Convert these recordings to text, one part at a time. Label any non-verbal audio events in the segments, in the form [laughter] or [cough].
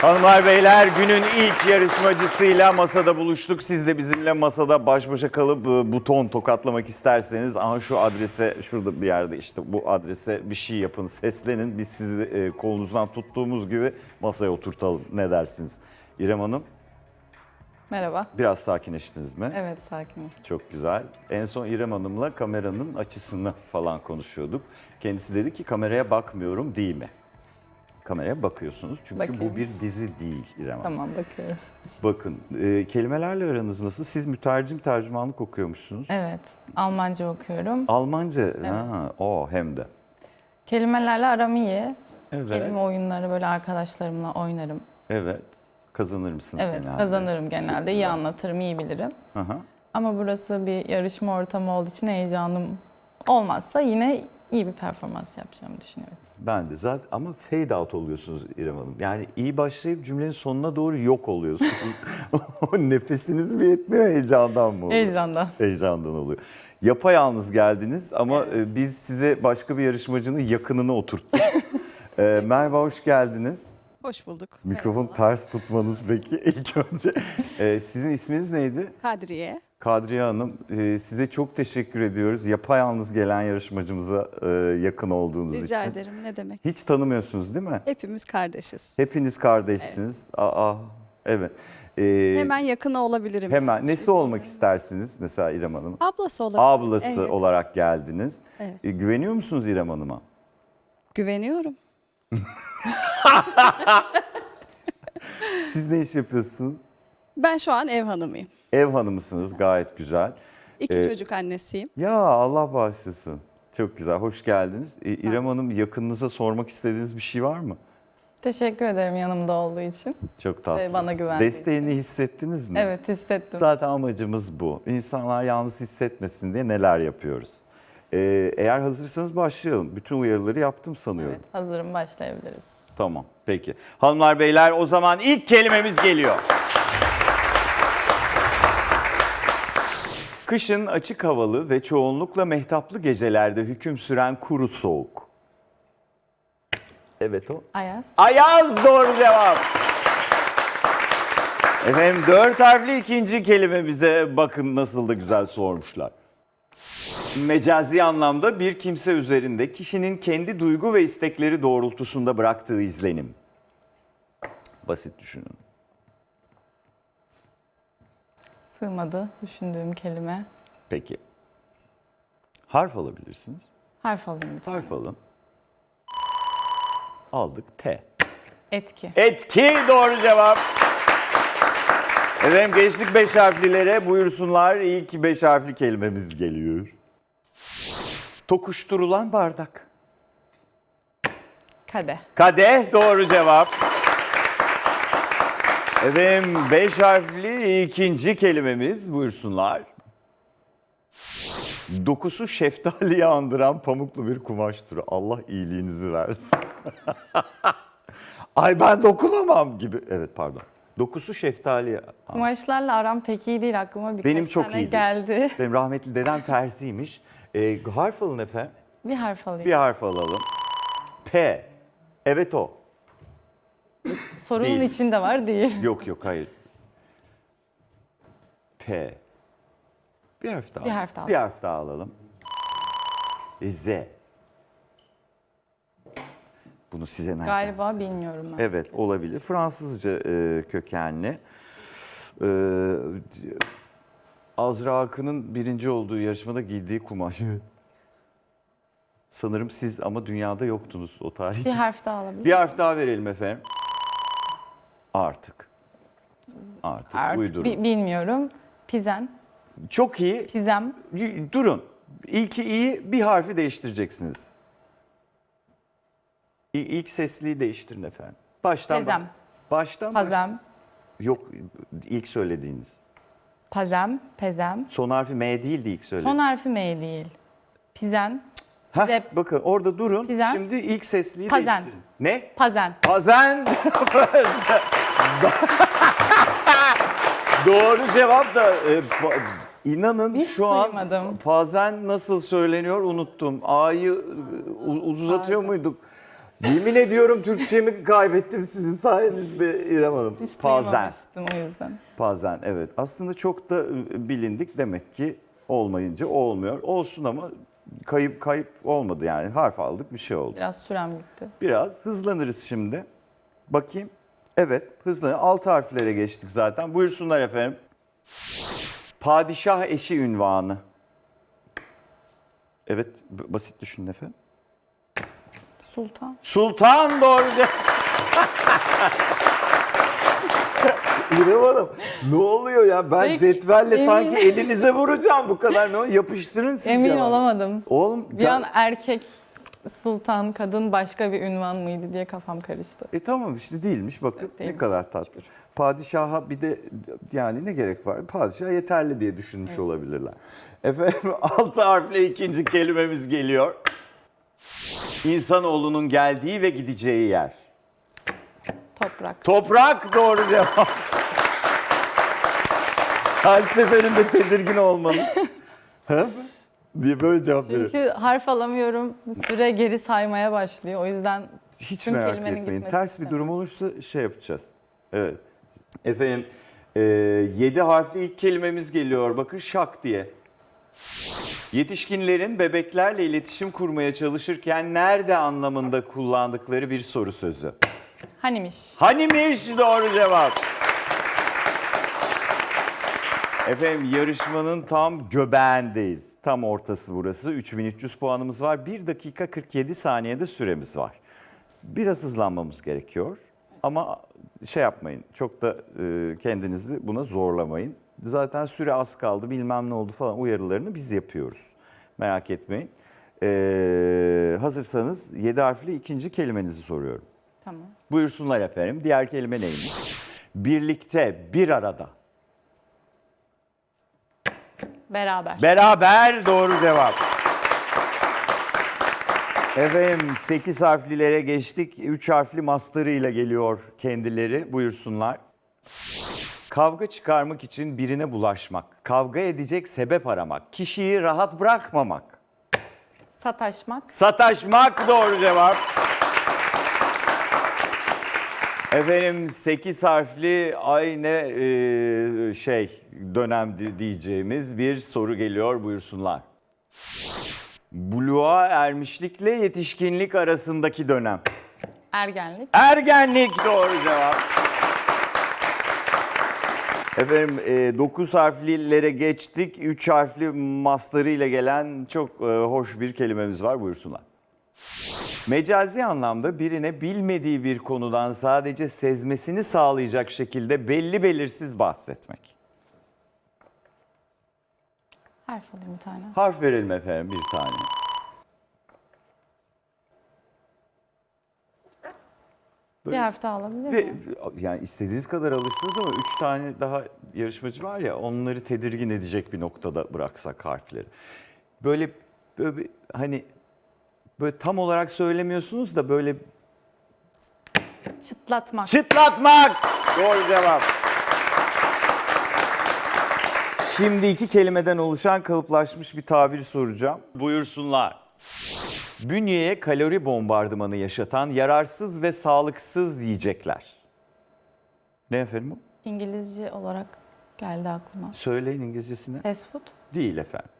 Hanımlar beyler günün ilk yarışmacısıyla masada buluştuk. Siz de bizimle masada baş başa kalıp e, buton tokatlamak isterseniz aha şu adrese şurada bir yerde işte bu adrese bir şey yapın seslenin. Biz sizi e, kolunuzdan tuttuğumuz gibi masaya oturtalım. Ne dersiniz? İrem Hanım Merhaba. biraz sakinleştiniz mi? Evet sakinim. Çok güzel. En son İrem Hanım'la kameranın açısını falan konuşuyorduk. Kendisi dedi ki kameraya bakmıyorum değil mi? Kameraya bakıyorsunuz çünkü Bakıyorum. bu bir dizi değil İrem Hanım. Tamam bakıyorum. Bakın e, kelimelerle aranız nasıl? Siz mütercim tercümanlık okuyormuşsunuz. Evet. Almanca okuyorum. Almanca, ha, o hem de. Kelimelerle aram iyi. Evet, Kelime oyunları böyle arkadaşlarımla oynarım. evet. Kazanır mısınız Evet genelde? kazanırım genelde. iyi anlatırım, iyi bilirim. Hı. Ama burası bir yarışma ortamı olduğu için heyecanım olmazsa yine iyi bir performans yapacağımı düşünüyorum. Ben de zaten ama fade out oluyorsunuz İrem Hanım. Yani iyi başlayıp cümlenin sonuna doğru yok oluyorsunuz. o [laughs] nefesiniz mi yetmiyor heyecandan mı oluyor? Heyecandan. Heyecandan oluyor. Yapayalnız geldiniz ama e, biz size başka bir yarışmacının yakınını oturttuk. [laughs] E, merhaba, hoş geldiniz. Hoş bulduk. Mikrofon ters tutmanız peki ilk önce. E, sizin isminiz neydi? Kadriye. Kadriye Hanım, e, size çok teşekkür ediyoruz. Yapayalnız gelen yarışmacımıza e, yakın olduğunuz Rica için. ederim. Ne demek? Hiç tanımıyorsunuz değil mi? Hepimiz kardeşiz. Hepiniz kardeşsiniz. Aa, evet. E, Hemen yakına olabilirim. hemen. Hiçbir Nesi olmak istersiniz mesela İrem Hanım? Ablası olabilir. Ablası Evet. olarak geldiniz. Evet. E, güveniyor musunuz İrem Hanım'a? Güveniyorum. [laughs] Siz ne iş yapıyorsunuz? Ben şu an ev hanımıyım. Ev hanımısınız gayet güzel. İki Ee, çocuk annesiyim. Ya Allah bağışlasın. Çok güzel, hoş geldiniz. E, İrem Hanım yakınınıza sormak istediğiniz bir şey var mı? Teşekkür ederim yanımda olduğu için. Çok tatlı. Ve bana güvendiği Desteğini hissettiniz mi? Evet hissettim. Zaten amacımız bu. İnsanlar yalnız hissetmesin diye neler yapıyoruz. Ee, eğer hazırsanız başlayalım. Bütün uyarıları yaptım sanıyorum. Evet hazırım başlayabiliriz. Tamam, peki. Hanımlar beyler o zaman ilk kelimemiz geliyor. Kışın açık havalı ve çoğunlukla mehtaplı gecelerde hüküm süren kuru soğuk. Evet o. Ayaz. Ayaz doğru cevap. Efendim dört harfli ikinci kelimemize bakın nasıl da güzel sormuşlar. Mecazi anlamda bir kimse üzerinde kişinin kendi duygu ve istekleri doğrultusunda bıraktığı izlenim. Basit düşünün. Sığmadı düşündüğüm kelime. Peki. Harf alabilirsiniz. Harf alayım bir tane. Harf alın. Aldık. T. Etki. Etki doğru cevap. Efendim geçtik beş harflilere buyursunlar. İlk beş harfli kelimemiz geliyor. Tokuşturulan bardak. Kadeh. Kadeh doğru cevap. Efendim beş harfli ikinci kelimemiz buyursunlar. Dokusu şeftaliye andıran pamuklu bir kumaş türü. Allah iyiliğinizi versin. [laughs] Ay ben dokunamam gibi. Evet pardon. Dokusu şeftaliye. Kumaşlarla aram pek iyi değil aklıma birkaç Benim çok tane iyidir. geldi. [laughs] Benim rahmetli dedem terziymiş. Ee, harf alın efendim. Bir harf alayım. Bir harf alalım. P. Evet o. Sorunun Değil. içinde var değil. [laughs] Yok yok hayır. P. Bir harf daha. Bir harf daha Bir harf daha alalım. Z. Bunu size nereden? Galiba bilmiyorum ben. Evet olabilir. Fransızca e, kökenli. E, Azra Akın'ın birinci olduğu yarışmada giydiği kumaş. [laughs] Sanırım siz ama dünyada yoktunuz o tarihte. Bir harf daha alabilir Bir harf daha verelim efendim. Artık. Artık, Artık uydurun. bi- bilmiyorum. Pizen. Çok iyi. Pizem. Y- Durun. İlki iyi bir harfi değiştireceksiniz. İ- İlk sesliyi değiştirin efendim. Baştan. Pezem. Baştan. baş- Pazem. Yok ilk söylediğiniz. Pazem. Pezem. Son harfi M değildi ilk Son söylediğiniz. harfi M değil. Pizen. Heh, Zep. bakın orada durun. Pizem. Şimdi ilk sesliyi Pazen. değiştirin. Ne? Pazen. Pazen. [laughs] [laughs] Doğru cevap da e, inanın Hiç şu an duymadım. pazen nasıl söyleniyor unuttum. A'yı e, uzatıyor Pazen. muyduk? Yemin ediyorum Türkçemi kaybettim sizin sayenizde İrem Hanım. Hiç Pazen. duymamıştım o yüzden. Pazen evet. Aslında çok da e, bilindik demek ki olmayınca olmuyor. Olsun ama kayıp kayıp olmadı yani. Harf aldık bir şey oldu. Biraz sürem gitti. Biraz hızlanırız şimdi. Bakayım. Evet hızlı. Altı harflere geçtik zaten. Buyursunlar efendim. Padişah eşi ünvanı. Evet basit düşünün efendim. Sultan. Sultan doğru. [laughs] İrem Hanım ne oluyor ya? Ben Peki, cetvelle emin- sanki elinize vuracağım bu kadar. Ne o? Yapıştırın siz Emin cevabı. olamadım. Oğlum Bir ben- an erkek sultan, kadın başka bir ünvan mıydı diye kafam karıştı. E tamam işte değilmiş bakın Evet, ne değilmiş. kadar tatlı. Padişaha bir de yani ne gerek var? Padişah yeterli diye düşünmüş olabilirler. Efendim [laughs] altı harfle ikinci kelimemiz geliyor. İnsanoğlunun geldiği ve gideceği yer. Toprak. Toprak doğru cevap. Her seferinde tedirgin olmanız. [laughs] Diye böyle cevap veriyor. Çünkü harf alamıyorum. Süre geri saymaya başlıyor. O yüzden Hiç tüm merak kelimenin etmeyin. Ters bir istemem. durum olursa şey yapacağız. Evet. Efendim e, harfli ilk kelimemiz geliyor. Bakın şak diye. Yetişkinlerin bebeklerle iletişim kurmaya çalışırken nerede anlamında kullandıkları bir soru sözü. hanimiş. Hanimiş doğru cevap. Efendim yarışmanın tam göbeğindeyiz. Tam ortası burası. 3300 puanımız var. 1 dakika 47 saniyede süremiz var. Biraz hızlanmamız gerekiyor. Ama şey yapmayın. Çok da e, kendinizi buna zorlamayın. Zaten süre az kaldı bilmem ne oldu falan uyarılarını biz yapıyoruz. Merak etmeyin. E, hazırsanız 7 harfli ikinci kelimenizi soruyorum. Tamam. Buyursunlar efendim. Diğer kelime neymiş? Birlikte, bir arada. Beraber. Beraber doğru cevap. Efendim 8 harflilere geçtik. 3 harfli master'ıyla geliyor kendileri. Buyursunlar. Kavga çıkarmak için birine bulaşmak. Kavga edecek sebep aramak. Kişiyi rahat bırakmamak. Sataşmak. Sataşmak doğru cevap. Efendim 8 harfli aynı e, şey dönem di- diyeceğimiz bir soru geliyor buyursunlar. Buluğa ermişlikle yetişkinlik arasındaki dönem. Ergenlik. Ergenlik doğru cevap. Efendim 9 harflilere geçtik. 3 harfli mastarıyla gelen çok e, hoş bir kelimemiz var. Buyursunlar. Mecazi anlamda birine bilmediği bir konudan sadece sezmesini sağlayacak şekilde belli belirsiz bahsetmek. Harf alayım bir tane. Harf verelim efendim bir tane. Bir harf daha alabilir Ve miyim? yani istediğiniz kadar alırsınız ama üç tane daha yarışmacı var ya onları tedirgin edecek bir noktada bıraksak harfleri. Böyle, böyle bir- hani böyle tam olarak söylemiyorsunuz da böyle Çıtlatmak. çıtlatmak. Doğru cevap. Şimdi iki kelimeden oluşan kalıplaşmış bir tabir soracağım. Buyursunlar. Bünyeye kalori bombardımanı yaşatan yararsız ve sağlıksız yiyecekler. Ne efendim bu? İngilizce olarak geldi aklıma. Söyleyin İngilizcesine. Fast food Değil efendim.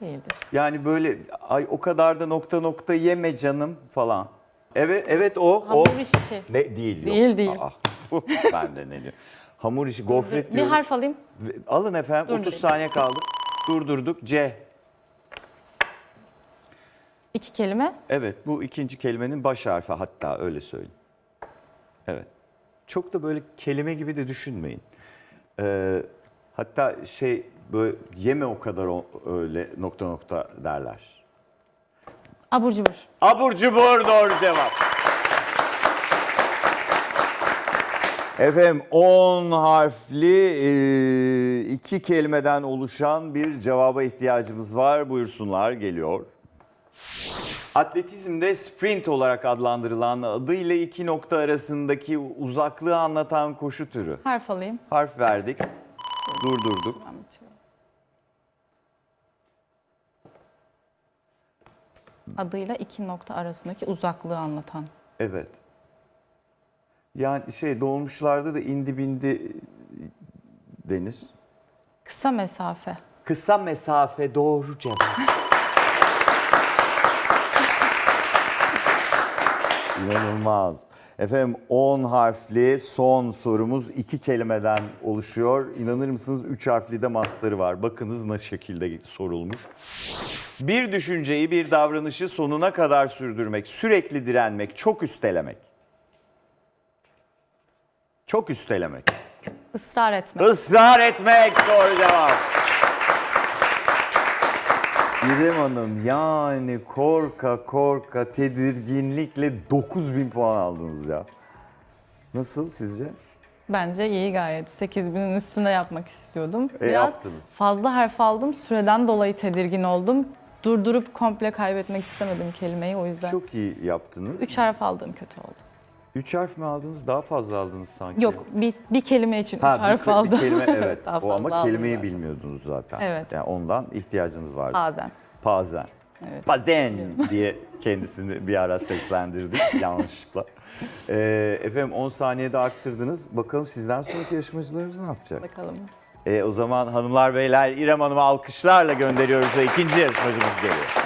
değildir. Yani böyle ay o kadar da nokta nokta yeme canım falan. Evet evet o o. Hamur işi. Ne değil yok. Değil, değil. Aa, [laughs] ben de ne diyorum. Hamur işi gofret Bir diyorum. harf alayım. Alın efendim 30 Durdurayım. saniye kaldı. Durdurduk C. İki kelime. Evet bu ikinci kelimenin baş harfi hatta öyle söyleyeyim. Evet. Çok da böyle kelime gibi de düşünmeyin. Ee, hatta şey böyle yeme o kadar o- öyle nokta nokta derler. Abur cubur. Abur cubur doğru cevap. Efendim 10 harfli e, iki kelimeden oluşan bir cevaba ihtiyacımız var. Buyursunlar geliyor. Atletizmde sprint olarak adlandırılan adıyla iki nokta arasındaki uzaklığı anlatan koşu türü. Harf alayım. Harf verdik, durdurduk. Adıyla iki nokta arasındaki uzaklığı anlatan. Evet. Yani şey dolmuşlarda da indi bindi denir. Kısa mesafe. Kısa mesafe doğru cevap. [laughs] İnanılmaz. Efendim 10 harfli son sorumuz iki kelimeden oluşuyor. İnanır mısınız 3 harfli de master'ı var. Bakınız ne şekilde sorulmuş. Bir düşünceyi, bir davranışı sonuna kadar sürdürmek, sürekli direnmek, çok üstelemek. Çok üstelemek. Israr etmek. Israr etmek doğru cevap. İrem Hanım yani korka korka tedirginlikle 9000 puan aldınız ya. Nasıl sizce? Bence iyi gayet. 8000'in üstünde yapmak istiyordum. E, yaptınız. fazla harf aldım. Süreden dolayı tedirgin oldum. Durdurup komple kaybetmek istemedim kelimeyi o yüzden. Çok iyi yaptınız. 3 harf aldığım kötü oldu. Üç harf mi aldınız? Daha fazla aldınız sanki. Yok bir, bir kelime için 3 Ha, bir, harf ke- aldım. bir kelime [laughs] evet. Daha o ama kelimeyi zaten. bilmiyordunuz zaten. Evet. Yani ondan ihtiyacınız vardı. Bazen. Pazen. Evet. Pazen diye kendisini bir ara seslendirdik [laughs] yanlışlıkla. Ee, efendim 10 saniyede arttırdınız. Bakalım sizden sonraki yarışmacılarımız ne yapacak? Bakalım. Ee, o zaman hanımlar beyler İrem Hanım'ı alkışlarla gönderiyoruz ve ikinci yarışmacımız geliyor.